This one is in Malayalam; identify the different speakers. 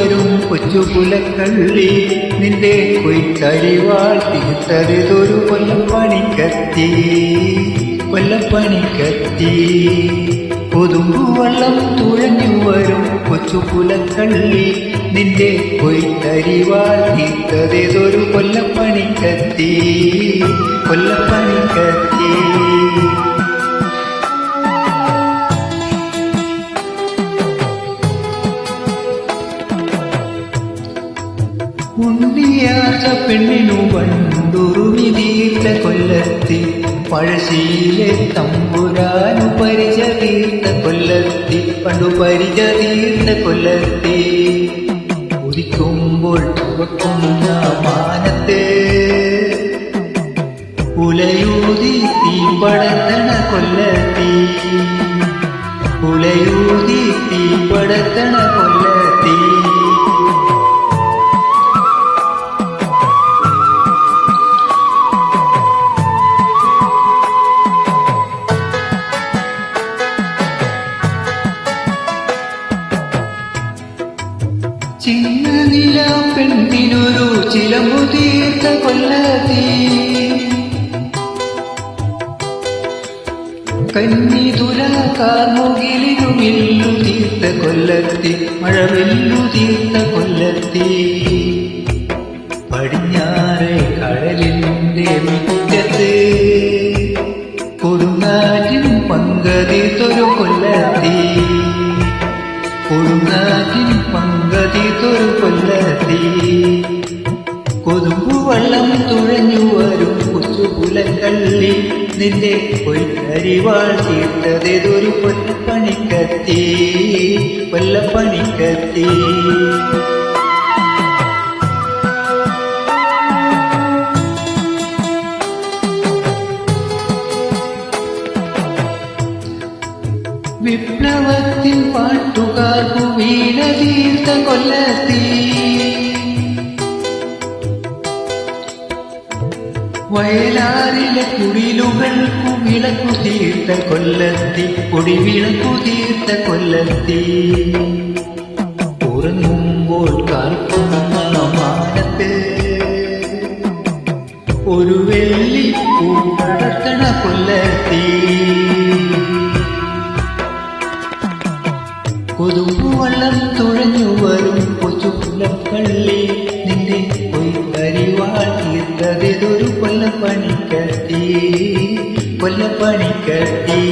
Speaker 1: വരും കൊച്ചു പുലക്കള്ളി നിന്റെ കൊയ്ത്തരിവാൾ തീർത്തതൊരു കൊല്ലപ്പണിക്കത്തി. കൊല്ലപ്പണിക്കത്തി. കൊതുമ്പുവെള്ളം തുഴഞ്ഞു വരും കൊച്ചു പുലക്കള്ളി നിന്റെ കൊയ്ത്തരിവാൾ തീർത്തതൊരു കൊല്ലപ്പണിക്കത്തി. കൊല്ലപ്പണിക്കത്തി. ഉണ്ണിയാച്ച പെണ്ണിനു പണ്ടുറുമി വിധീത്ത കൊല്ലത്തി പഴശ്ശീലെ തമ്പുരാനു പരിച തീർത്ത കൊല്ലത്തി പണ്ടു പരിച തീർത്ത കൊല്ലത്തി ഉദിക്കുമ്പോൾ ചുവക്കുന്ന ചിന്നനില പെണ്ണിനൊരു ചിലമ്പു തീർത്ത കൊല്ലത്തി. കന്നിതുല കാർമുകിലിനു മില്ലു തീർത്ത കൊല്ലത്തി മഴവില്ലു തീർത്ത കൊല്ലത്തി. പടിഞ്ഞാറെ കടലിന്റെ മുറ്റത്ത് കൊടുങ്കാറ്റിൻ പങ്കതീർത്തൊരു കൊല്ലത്തി. കൊടുങ്കാറ്റിൻ തൊരു കൊല്ലത്തി കൊതുമ്പു വള്ളം തുഴഞ്ഞു വരും കൊച്ചു പുലക്കള്ളി നിന്റെ പൊയ്ക്കരിവാൾ തീർത്തതൊരു കൊല്ലപ്പണിക്കത്തി കൊല്ലപ്പണിക്കത്തി വിപ്ലവത്തിൻ പാട്ടുകാർക്കു വീണ തീർത്ത കൊല്ലത്തി വയലാറിലെ കുടിലുകൾക്കു വിളക്കു തീർത്ത കൊല്ലത്തി കുടിവിളക്കു തീർത്ത കൊല്ലത്തി ഉറങ്ങുമ്പോൾ കാൽക്കുന്ന മാനത്ത് ഒരു വെള്ളി പൂ പടർത്തണ കൊതുകുവെള്ളം തുഴഞ്ഞു വരും കൊച്ചു പുലപ്പള്ളി നിന്റെ തീർത്തതൊരു കൊല്ലപ്പണിക്കത്തി കൊല്ലപ്പണിക്കത്തി